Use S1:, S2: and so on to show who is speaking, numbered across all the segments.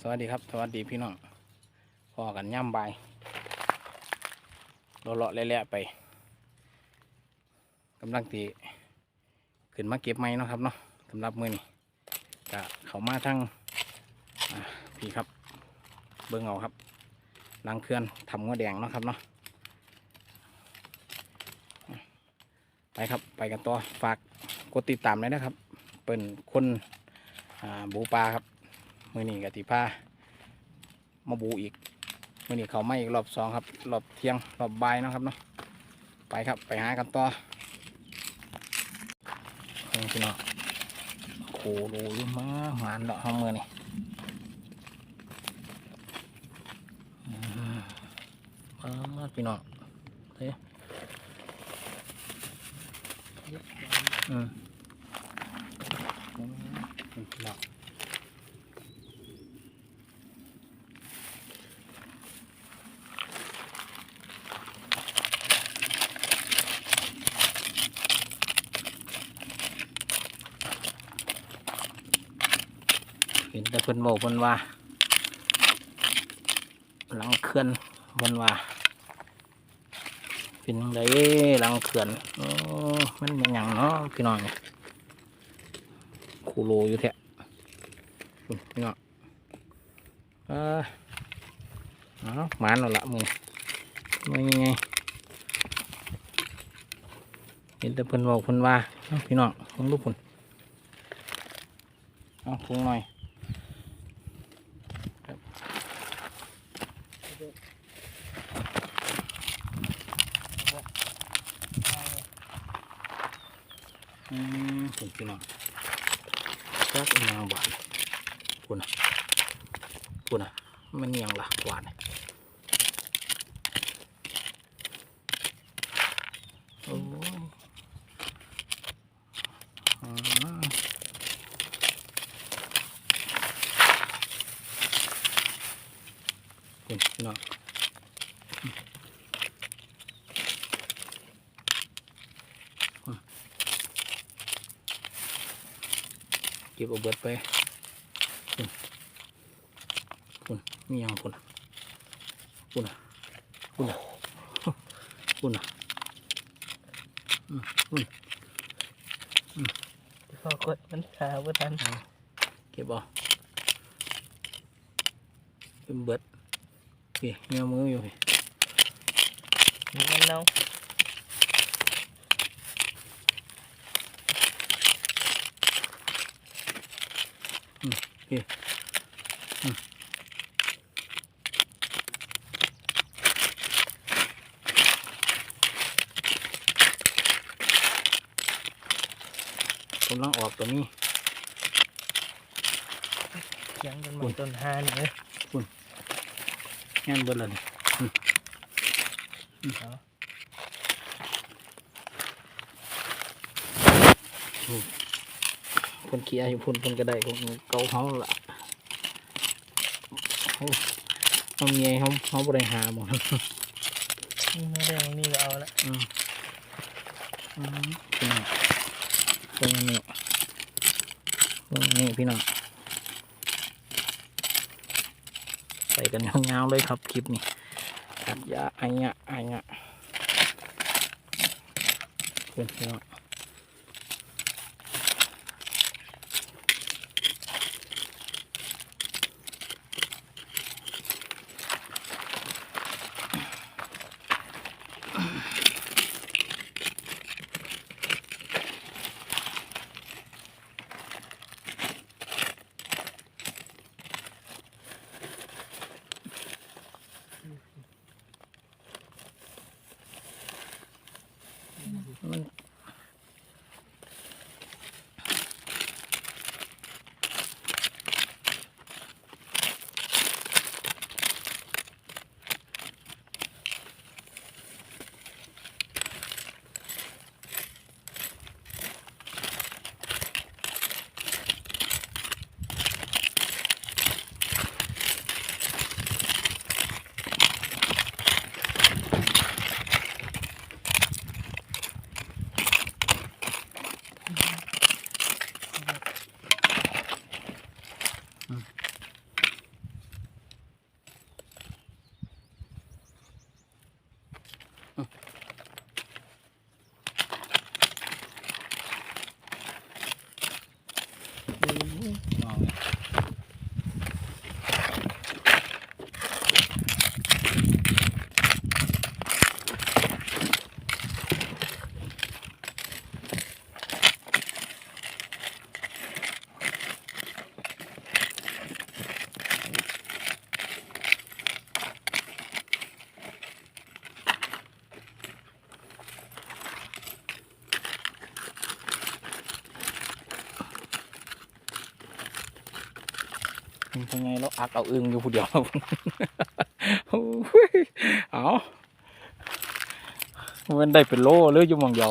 S1: สวัสดีครับ สวัสดีพี่น้องพอกันย่ำใบาเลาะๆเละๆไปกำลังตีขึ้นมาเก็บไม้นะครับเนาะสำหรับมือนี่จะเขามาทั้งพี่ครับ เบิ้งเอาครับลังเคลื่อนทำงัวแดงเนาะครับเนาะไปครับไปกันต่อฝากกดติดตามเลยนะครับ เป็นคนบูปลาครับ มือนี้กติพามาบูอีกมือนี้เขาไม่อีกรอบสองครับรอบเที่ยงรอบบ่ายนะครับเนาะไปครับไปหากันต่อนี่พี่น้องโคโรยมาหมานดอกห้องมือนี่มมาพี่น้องเฮ้ยอืมอืมพี่น้อง เห็นแต่เพิ่นบอกเพิ่นว่าหลังเขื่อนเพิ่นว่า เป็นไงหลังเขื่อนโอ้มันเป็นหยังเนาะพี่น้องคูโลอยู่แท้พี่น้องเออเอาหมานเอาละมึงไม่ยังไงเห็นแต่เพิ่นบอกเพิ่นว่าพี่น้องผมรูปพุ่นเอาพุงหน่อย มถึงพี่น้องจักอีหยังบาดพูดนะพูดนะมันเนียงละหวานโอ้ยอ่าพูดพี่น้อง ก็บเอาเบิดไปพุ่นพุ่นมีหยังพุ่นพุ่นน่ะพุ่นน่ะพุ่นน่ะอืมพุ่น
S2: พอกดมันขาวบ่ทัน
S1: เก็บเอาเป็นเบิดพี่เงี้ยมืออยู่พี่
S2: มันเน่า
S1: พี่อืมกำลังออกตัวนี้
S2: เสียงกันมาต้นหานี่เอ้ย
S1: งานเบิดเลย นี่
S2: เอา
S1: คนขี้อายพุ่นคนกระไดของเกาเขาละเขาเขาเมียเขาเขาบริหารหมด
S2: นี่ไม่ได้นี่ก็เอาละ
S1: อืมอืมพี่น้องตรงนี้ตรงนี้พี่น้องใส่กันยาวๆเลยครับคลิปนี้กัดยาไอ้เนี้ยไอ้เนี้ยเป็นพี่น้อง เป็นไงเราอักเอาอึงอยู่ผู้เดียวอ้ยเอามันได้เป็นโลหรือยู่มองเดียว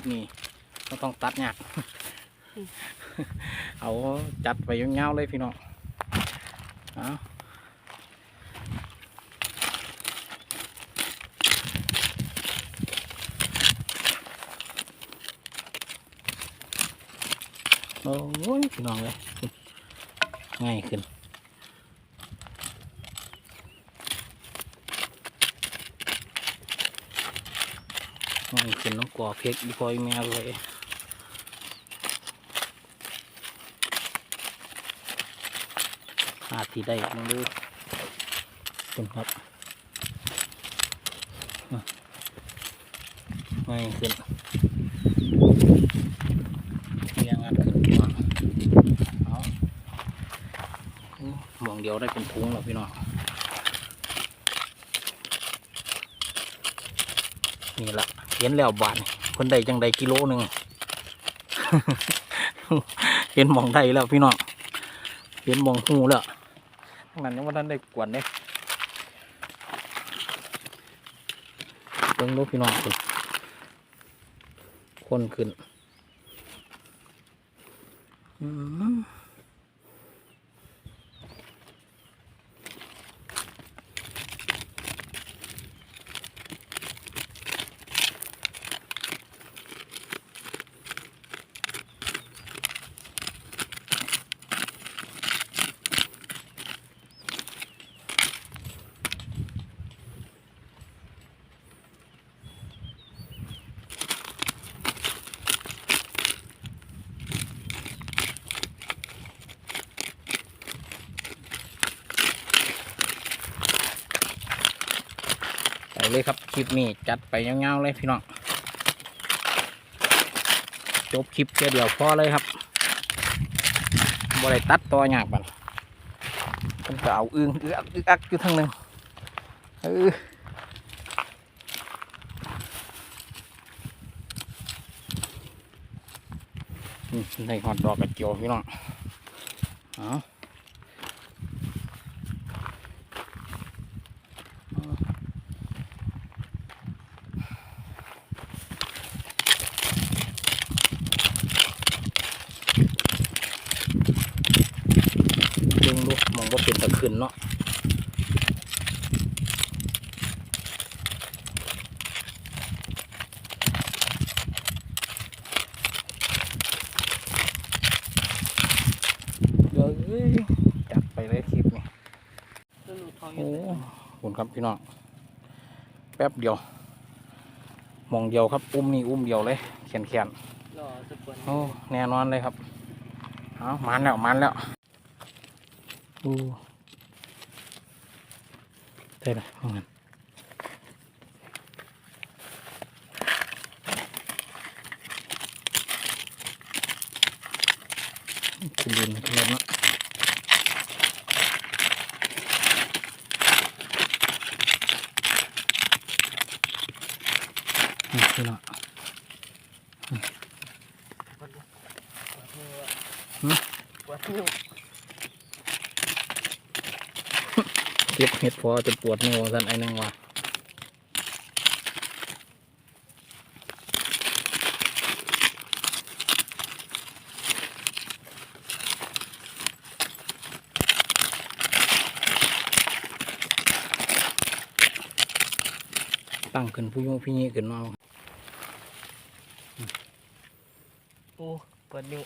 S1: ลิปนี้ก็ต้องตัดหยากเอาจัดไปยาวๆเลยพี่น้องเอาโอ้ยพี่น้องเลยง่ายขึ้น ง่ายขึ้นน้องกว่าเพกดีกว่าอีแม่เลยอาที่ได้ลองดูคุณครับอะง่ขึ้นเรียงอันขึ้นมาเอาหมองเดียวได้เป็นทุงแล้วพี่น้องนี่แหละ เห็นแล้วบาทนี่คนใดจังใดกิโลหนึ่งเห็นมองได้แล้วพี่น้องเห็นมองหูแล้วทั้งนั้นยังว่าท่านได้กวนเนี่ยเบิ่งลูกพี่น้องคุณคนขึ้นอืม ไปเลยครับคลิปนี้จัดไปยาๆเลยพี่น้องจบคลิปแค่เดียวพอเลยครับบ่ได้ตัดต่อยากบันผมก็เอาอึ้งอึกอักอึกอักอยู่ทั้งหนึ่งเออนี่ได้หอดดอกกระเจียวพี่น้องเอาเบิ่งดูมองว่าเป็นตะ ขึ้นเนาะเดี๋ยวเอ้ยจัดไปเลยคลิปนี้
S2: ตัวหนูทองอ
S1: โอ้
S2: ยู่
S1: ขอบคุณครับพี่น้อง แป๊บเดียวหมองเดียวครับ อุ้มนี่อุ้มเดียวเลยแขนแขน
S2: รอสักคน
S1: โอ้ แน่นอนเลยครับ เอามันแล้ว มันแล้วอู้ ได้ละเอาเงินคุณดินคุณดินเนาะนี่พี่น้องหืม
S2: ปวดนิ้ว
S1: เก็บเห็ดพอจะปวดนิ้วสันไอ้นึงว่าตั้งขึ้นผู้ยุ่งพี่นี้ขึ้นมา
S2: โอ้ปวดนิ้ว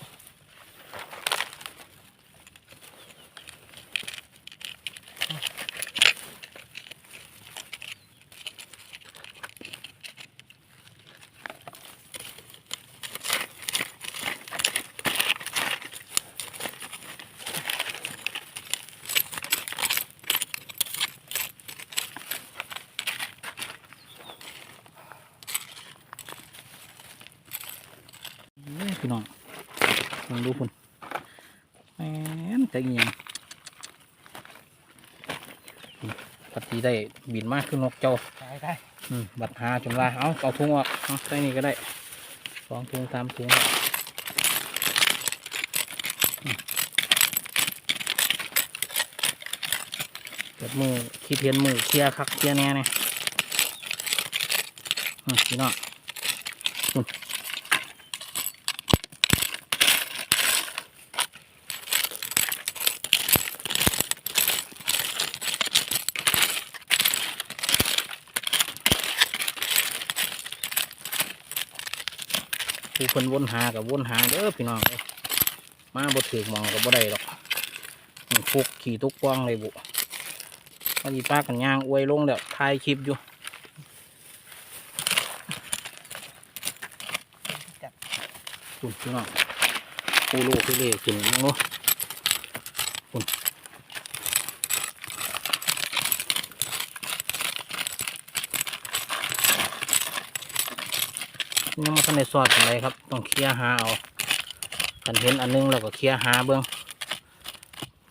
S1: นี่พี่น้องลองดูคุณแหม จะเงียงปฏิได้บินมากขึ้นนกเจ้า
S2: ตายได้
S1: อืมบัดหาจนว่าเอาเอาถุงออกเอาใส่นี่ก็ได้สองถุงสามถุงอืมเกิดมือคิดเห็นมือเคลียร์คักเคลียร์แน่เนี่ยอืมพี่น้อง อืมผู้คนวนหากับวนหาเด้อพี่น้องเอ้ยมาบ่ถือมองกับบ่ได้หรอกมันฟุกขี่ตุกกว้างเลยบุวันนี้ป้ากันย่างอวยลงแล้วถ่ายคลิปอยู่
S2: จับ
S1: คุณพี่น้องปูลูกพี่เล่กินมั้งเนาะคุณ ยังมาทันในซอดอะไรครับ ต้องเคลียร์หาเอากันเห็นอันนึงแล้วก็เคลียร์หาเบิ้อง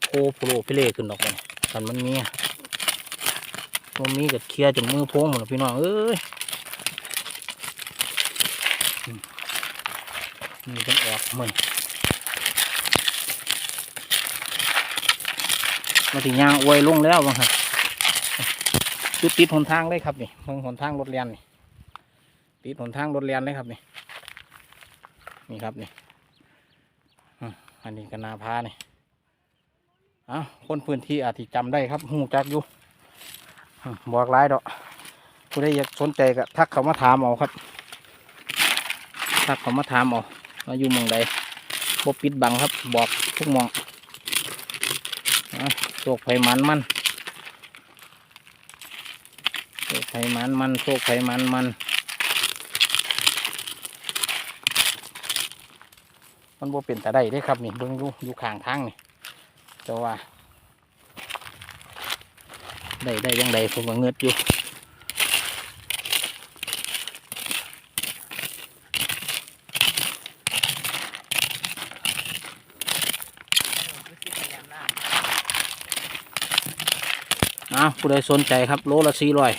S1: โคปูลูกพี่เลขึ้นดอกเลยกันมันมีมันมีก็เคลียร์จนมือโพงหมดแล้วพี่น้องเอ้ยมนี่เป็นออกเหมือนมาถึงยางอวยลงแล้วบ้างครับจุดติดหนทางเลยครับนี่เมืองหนทางรถเลียนนี่ ติดหนทางรถเลียนเลยครับนี่นี่ครับนี่อันนี้ก็นาพานี่เอ้าคนพื้นที่อาจจะจำได้ครับหูจักอยู่บอกหลายดอกผู้ใดอยากสนใจก็ทักเขามาถามเอาครับ ทักเขามาถามเอามาอยู่มองใดบปิดบังครับ บอกทุกมองอะโชคไผมันมันโชคไผมันมันโชคไผมันมัน มันบ่เป็นแต่ได้ด้ครับนี่เบิ่งอยู่อยู่ข้างทางนี่แต่ว่าได้ได้ยังไงผมก็เงือดอยู่
S2: ไม่คิดพยายามล่า
S1: อ้าวผู้ใดสนใจครับ โลละสี่ร้อย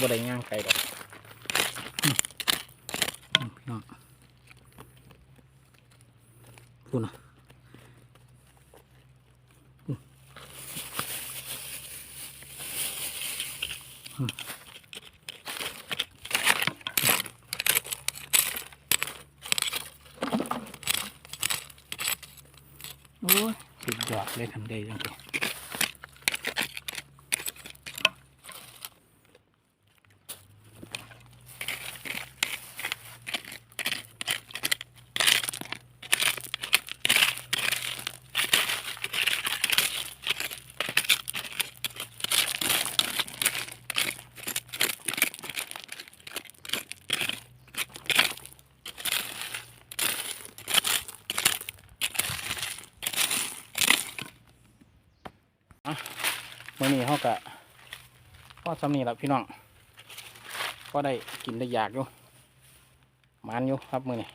S1: บ่ได้ย่างไกลดอกอืมอืมพี่น้องพูดนะอืมอืมโอ้ยสุดยอดเลยทำได้จังเลย อนี้เขากะพ่อสำนีแล้วพี่น้องก็ได้กินได้อยากอยู่มันอยู่ครับมือนี้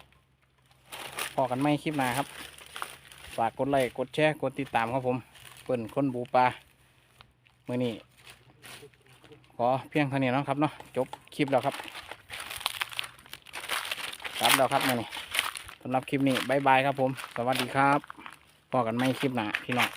S1: พอกันไม่คลิปหน้าครับ ฝากกดไลค์กดแชร์กดติดตามครับผมเปิ่นคนบูปลามือนี้ขอเพียงเท่านี้นะครับเนาะจบคลิปแล้วครับกลับแล้วครับมือนี้สำหรับคลิปนี้บายบายครับผม สวัสดีครับพอกันไม่คลิปหน้าพี่น้อง